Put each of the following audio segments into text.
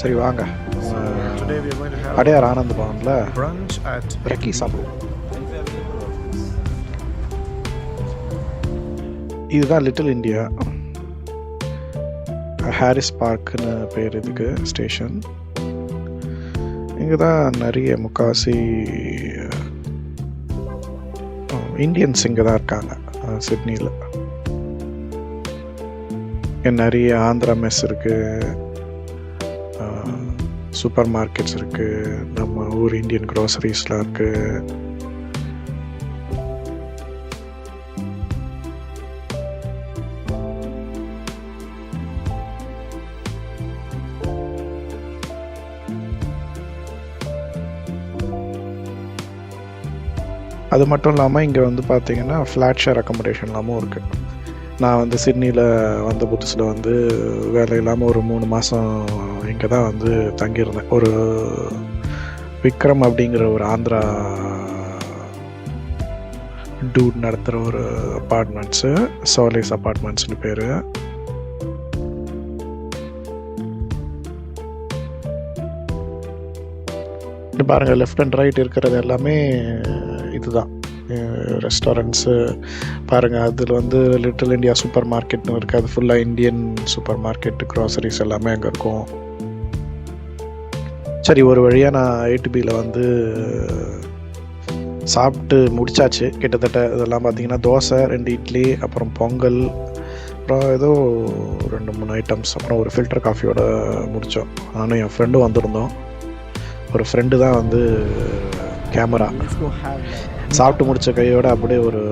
சரி வாங்க. அடையார் ஆனந்த் பவனில் ரெக்கி சாப்பிடுவோம். இதுதான் லிட்டில் இந்தியா ஹாரிஸ் பார்க்குன்னு பேர் இதுக்கு ஸ்டேஷன் இங்கே தான் நிறைய முக்காசி இந்தியன்ஸ் இங்கே தான் இருக்காங்க சிட்னியில் நிறைய ஆந்திரா மெஸ் இருக்குது சூப்பர் மார்க்கெட்ஸ் இருக்குது நம்ம ஊர் இந்தியன் க்ரோசரிஸ்லாம் இருக்குது அது மட்டும் இல்லாமல் இங்கே வந்து பார்த்தீங்கன்னா ஃப்ளாட் ஷேர் அக்கமடேஷன்லாமும் இருக்குது நான் வந்து சிட்னியில் வந்த புதுசில் வந்து வேலை இல்லாமல் ஒரு மூணு மாதம் இங்கே தான் வந்து தங்கியிருந்தேன். ஒரு விக்ரம் அப்படிங்கிற ஒரு ஆந்திரா டூட் நடத்துகிற ஒரு அப்பார்ட்மெண்ட்ஸு சோலேஸ் அப்பார்ட்மெண்ட்ஸ்னு பேர். பாருங்கள் லெஃப்ட் அண்ட் ரைட் இருக்கிறது எல்லாமே இதுதான். ரெஸ்டாரண்ட்ஸு பாருங்கள் அதில் வந்து லிட்டில் இந்தியா சூப்பர் மார்க்கெட்னு இருக்குது அது ஃபுல்லாக இந்தியன் சூப்பர் மார்க்கெட்டு க்ராசரிஸ் எல்லாமே அங்கே இருக்கும். சரி ஒரு வழியாக நான் ஏடிபியில் வந்து சாப்பிட்டு முடிச்சாச்சு. கிட்டத்தட்ட இதெல்லாம் பார்த்தீங்கன்னா தோசை ரெண்டு இட்லி அப்புறம் பொங்கல் அப்புறம் ஏதோ ரெண்டு மூணு ஐட்டம்ஸ் அப்புறம் ஒரு ஃபில்டர் காஃபியோட முடித்தோம் நானும் என் ஃப்ரெண்டும் வந்திருந்தோம். ஒரு ஃப்ரெண்டு தான் வந்து கேமரா சாப்பிட்டு முடித்த கையோட அப்படியே ஒரு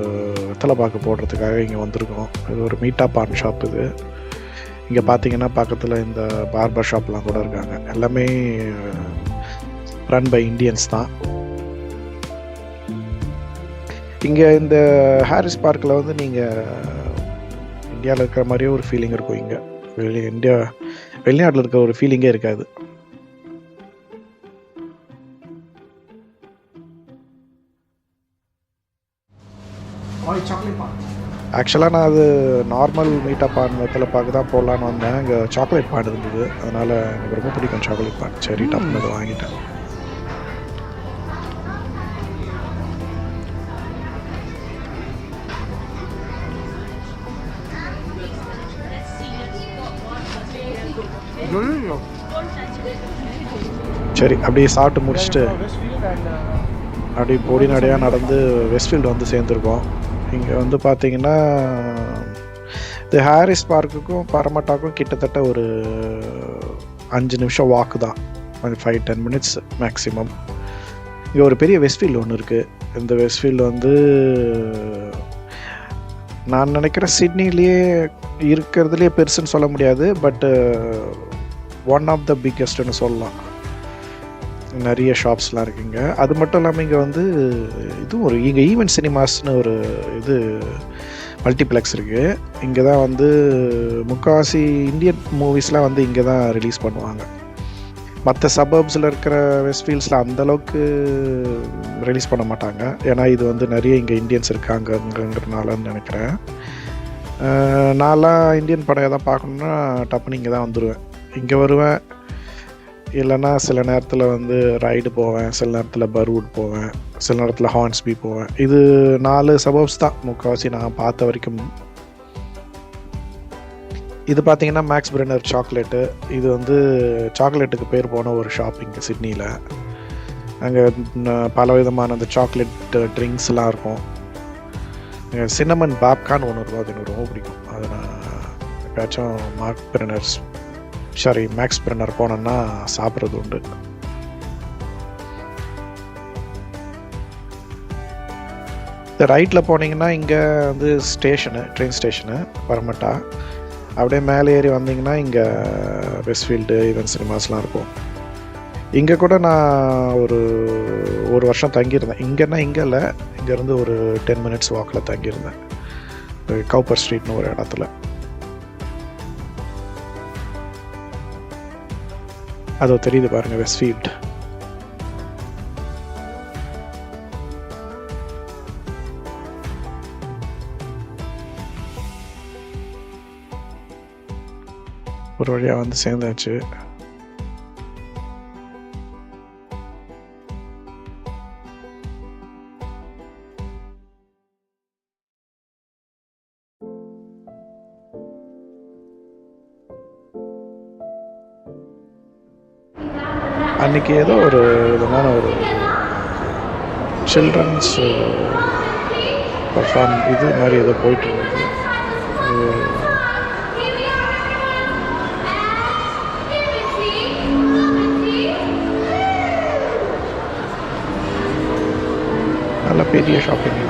வெத்தலை பாக்கு போடுறதுக்காக இங்கே வந்திருக்கோம். இது ஒரு மீட்டா பான் ஷாப் இது. இங்கே பார்த்தீங்கன்னா பக்கத்தில் இந்த பார்பர் ஷாப்லாம் கூட இருக்காங்க. எல்லாமே ரன் பை இண்டியன்ஸ் தான். இங்கே இந்த ஹாரிஸ் பார்க்கில் வந்து நீங்கள் இந்தியாவில் இருக்கிற மாதிரியே ஒரு ஃபீலிங் இருக்கும் இங்கே. வெளி இந்தியா வெளிநாட்டில் இருக்கிற ஒரு ஃபீலிங்கே இருக்காது. ஆக்சுவலாக நான் அது நார்மல் மீட்டா பான் வெத்தலை பார்க்க தான் போடலான்னு வந்தேன். இங்கே சாக்லேட் பான் இருந்தது. அதனால் எனக்கு ரொம்ப பிடிக்கும் சாக்லேட் பான் சரி டப்புனு அதை வாங்கிட்டேன். சரி அப்படியே சாப்பிட்டு முடிச்சுட்டு அப்படி பொடி நடையாக நடந்து வெஸ்ட்ஃபீல்டு வந்து சேர்ந்துருக்கோம். இங்கே வந்து பார்த்தீங்கன்னா இது ஹாரிஸ் பார்க்குக்கும் பரமட்டாக்கும் கிட்டத்தட்ட ஒரு அஞ்சு நிமிஷம் வாக்கு தான். ஃபைவ் டென் மினிட்ஸ் மேக்ஸிமம் இங்கே ஒரு பெரிய வெஸ்ட்ஃபீல்டு ஒன்று இருக்குது இந்த வெஸ்ட்ஃபீல்டு வந்து நான் நினைக்கிறேன் சிட்னிலேயே இருக்கிறதுலே பெருசுன்னு சொல்ல முடியாது பட்டு ஒன் ஆஃப் த பிக்கெஸ்ட்னு சொல்லலாம். நிறைய ஷாப்ஸ்லாம் இருக்குங்க. அது மட்டும் இல்லாமல் இங்கே வந்து இதுவும் ஒரு இங்கே ஈவென்ட் சினிமாஸ்னு ஒரு இது மல்டிப்ளெக்ஸ் இருக்குது இங்கே தான் வந்து முக்கால்வாசி இந்தியன் மூவிஸ்லாம் வந்து இங்கே தான் ரிலீஸ் பண்ணுவாங்க. மற்ற சபர்ப்ஸில் இருக்கிற வெஸ்ட்ஃபீல்ட்ஸில் அந்தளவுக்கு ரிலீஸ் பண்ண மாட்டாங்க. ஏன்னா இது வந்து நிறைய இங்கே இந்தியன்ஸ் இருக்காங்கங்கிறனாலன்னு நினைக்கிறேன். நான்லாம் இந்தியன் படம் எதாவது பார்க்கணுன்னா டப்புன்னு இங்கே தான் வந்துடுவேன் இங்கே வருவேன். இல்லைன்னா சில நேரத்தில் வந்து ரைடு போவேன் சில நேரத்தில் பர்வுட் போவேன் சில நேரத்தில் ஹார்ன்ஸ்பி போவேன். இது நாலு சபப்ஸ் தான் முக்கால்வாசி நான் பார்த்த வரைக்கும். இது பார்த்தீங்கன்னா மேக்ஸ் பிரெனர் சாக்லேட்டு இது வந்து சாக்லேட்டுக்கு பேர் போன ஒரு ஷாப் இங்கே சிட்னியில் அங்கே பல விதமான அந்த சாக்லேட் ட்ரிங்க்ஸ்லாம் இருக்கும். சின்னமன் பாப்கான் ஒன்று இருக்கும். அது எனக்கு ரொம்ப பிடிக்கும். அதை நான் எப்பயாச்சும் Mark Brenner's sorry Max Brenner போனோன்னா சாப்பிட்றது உண்டு. இந்த ரைட்டில் போனீங்கன்னா இங்கே வந்து ஸ்டேஷனு ட்ரெயின் ஸ்டேஷனு பரமட்டா அப்படியே மேலே ஏறி வந்தீங்கன்னா இங்கே வெஸ்ட்ஃபீல்டு ஈவென்ட் சினிமாஸ்லாம் இருக்கும். இங்கே கூட நான் ஒரு ஒரு வருஷம் தங்கியிருந்தேன். இங்கேன்னா இங்கே இல்லை இங்கேருந்து ஒரு டென் மினிட்ஸ் வாக்கில் தங்கியிருந்தேன். கவுப்பர் ஸ்ட்ரீட்னு ஒரு இடத்துல. அதோ தெரியுது பாருங்க வெஸ்ட்ஃபீல்ட் ஒரு வழியாக வந்து சேர்ந்தாச்சு அன்னைக்கு ஏதோ ஒரு விதமான ஒரு சில்ட்ரன்ஸ் பர்ஃபார்ம் uh, இது மாதிரி ஏதோ போயிட்டு நல்ல பெரிய ஷாப்பிங்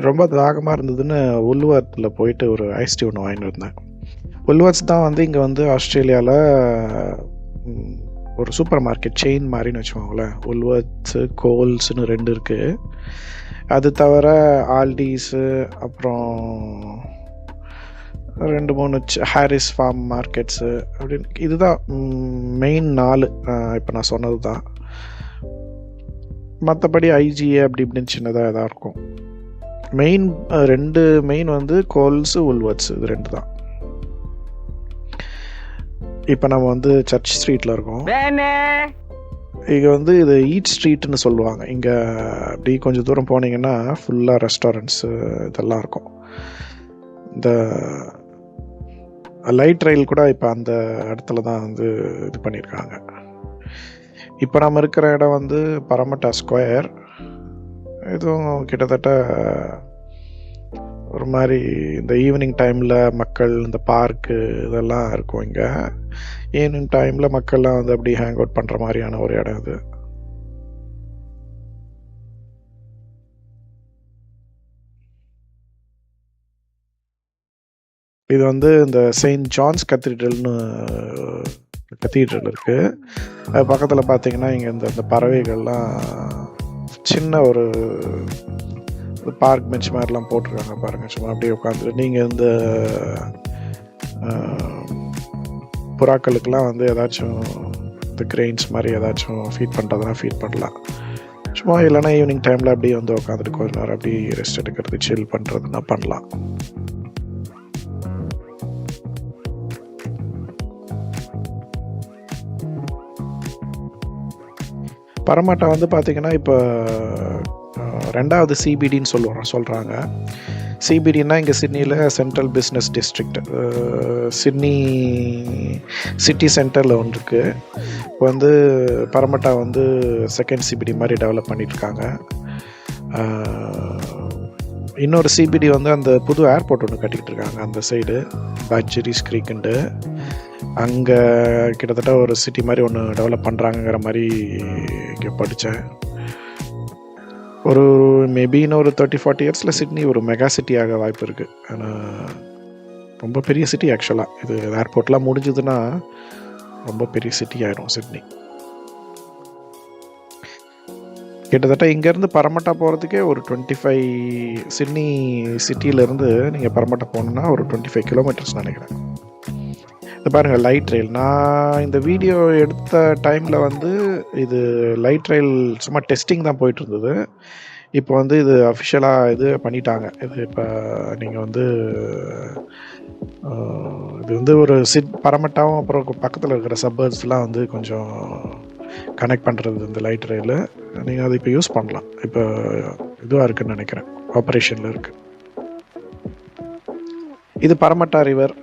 ரொம்ப தாகமாக இருந்ததுன்னு உல்வர்த்தில் போயிட்டு ஒரு ஐஸ் டீ ஒன்று வாங்கிட்டு வந்தேன். உல்வர்ட்ஸ் தான் வந்து இங்கே வந்து ஆஸ்திரேலியாவில் ஒரு சூப்பர் மார்க்கெட் செயின் மாதிரின்னு வச்சுக்கோங்களேன். உல்வர்ட்ஸு கோல்ஸ்னு ரெண்டு இருக்குது அது தவிர ஆல்டிஸு அப்புறம் ரெண்டு மூணு ஹாரிஸ் ஃபார்ம் மார்க்கெட்ஸு அப்படின்னு இதுதான் மெயின் நாலு இப்போ நான் சொன்னது தான் மற்றபடி ஐஜிஏ அப்படி இப்படின்னு சின்னதாக இதாக இருக்கும். மெயின் ரெண்டு மெயின் வந்து கோல்ஸு உல்வர்ட்ஸ் இது ரெண்டு தான். இப்போ நம்ம வந்து சர்ச் ஸ்ட்ரீட்டில் இருக்கோம். இங்கே வந்து இது ஈட் ஸ்ட்ரீட்னு சொல்லுவாங்க. இங்கே அப்படி கொஞ்சம் தூரம் போனீங்கன்னா ஃபுல்லாக ரெஸ்டாரண்ட்ஸு இதெல்லாம் இருக்கும். இந்த லைட் ரயில் கூட இப்போ அந்த இடத்துல தான் வந்து இது பண்ணியிருக்காங்க. இப்போ நம்ம இருக்கிற இடம் வந்து பரமட்டா ஸ்கொயர் இதுவும் கிட்டத்தட்ட ஒரு மாதிரி இந்த ஈவினிங் டைமில் மக்கள் இந்த பார்க்கு இதெல்லாம் இருக்கும் இங்கே. ஈவினிங் டைமில் மக்கள்லாம் வந்து அப்படி ஹேங் அவுட் பண்ணுற மாதிரியான ஒரு இடம் இது இது வந்து இந்த செயின்ட் ஜான்ஸ் கத்தீட்ரல்னு கத்தீட்ரல் இருக்குது அது பக்கத்தில் பார்த்தீங்கன்னா இங்கே இந்த இந்த பறவைகள்லாம் சின்ன ஒரு பார்க் பெஞ்ச் மாதிரிலாம் போட்டிருக்காங்க பாருங்க. சும்மா அப்படியே உட்காந்துட்டு நீங்கள் இந்த புறாக்களுக்கெல்லாம் வந்து ஏதாச்சும் இந்த கிரெயின்ஸ் மாதிரி ஏதாச்சும் ஃபீட் பண்ணுறதுனா ஃபீட் பண்ணலாம். சும்மா இல்லைன்னா ஈவினிங் டைமில் அப்படியே வந்து உட்காந்துட்டு கொஞ்ச நேரம் அப்படியே ரெஸ்ட் எடுக்கிறது சில் பண்ணுறதுனா பண்ணலாம். பரமாட்டா வந்து பார்த்தீங்கன்னா இப்போ ரெண்டாவது சிபிடின்னு சொல்லுவோம் சொல்கிறாங்க சிபிடினா இங்கே சிட்னியில் central business district Sydney city சென்டரில் ஒன்று இருக்குது இப்போ வந்து பரமட்டா வந்து செகண்ட் சிபிடி மாதிரி டெவலப் பண்ணியிருக்காங்க இன்னொரு சிபிடி வந்து அந்த புது ஏர்போர்ட் ஒன்று கட்டிக்கிட்டு இருக்காங்க அந்த சைடு பேச்சரிஸ் க்ரீக்குன்ட்டு அங்கே கிட்டத்தட்ட ஒரு சிட்டி மாதிரி ஒன்று டெவலப் பண்ணுறாங்கங்கிற மாதிரி இங்கே படித்தேன் ஒரு மேபி இன்னும் ஒரு தேர்ட்டி ஃபார்ட்டி இயர்ஸில் சிட்னி ஒரு மெகா சிட்டியாக வாய்ப்பு இருக்குது ஆனால் ரொம்ப பெரிய சிட்டி ஆக்சுவலாக இது ஏர்போர்ட்லாம் முடிஞ்சதுன்னா ரொம்ப பெரிய சிட்டி ஆயிடும் சிட்னி கிட்டத்தட்ட இங்கேருந்து பரமட்டா போகிறதுக்கே ஒரு டுவெண்ட்டி ஃபைவ் சிட்னி சிட்டியிலேருந்து நீங்கள் பரமட்டா போகணுன்னா ஒரு டுவெண்ட்டி ஃபைவ் கிலோமீட்டர்ஸ் நினைக்கிறேன். இது பாருங்கள் லைட் ரயில் நான் இந்த வீடியோ எடுத்த டைமில் வந்து இது லைட் ரயில் சும்மா டெஸ்டிங் தான் போயிட்டு இருந்தது இப்போ வந்து இது அஃபிஷியலாக இது பண்ணிட்டாங்க. இது இப்போ நீங்கள் வந்து இது வந்து ஒரு சிட் பரமட்டாவும் அப்புறம் பக்கத்தில் இருக்கிற சப்பர்ஸ்லாம் வந்து கொஞ்சம் கனெக்ட் பண்ணுறது இந்த லைட் ரயில் நீங்கள் அதை இப்போ யூஸ் பண்ணலாம். இப்போ இதுவாக இருக்குன்னு நினைக்கிறேன். ஆப்ரேஷனில் இருக்குது இது பரமட்டா ரிவர்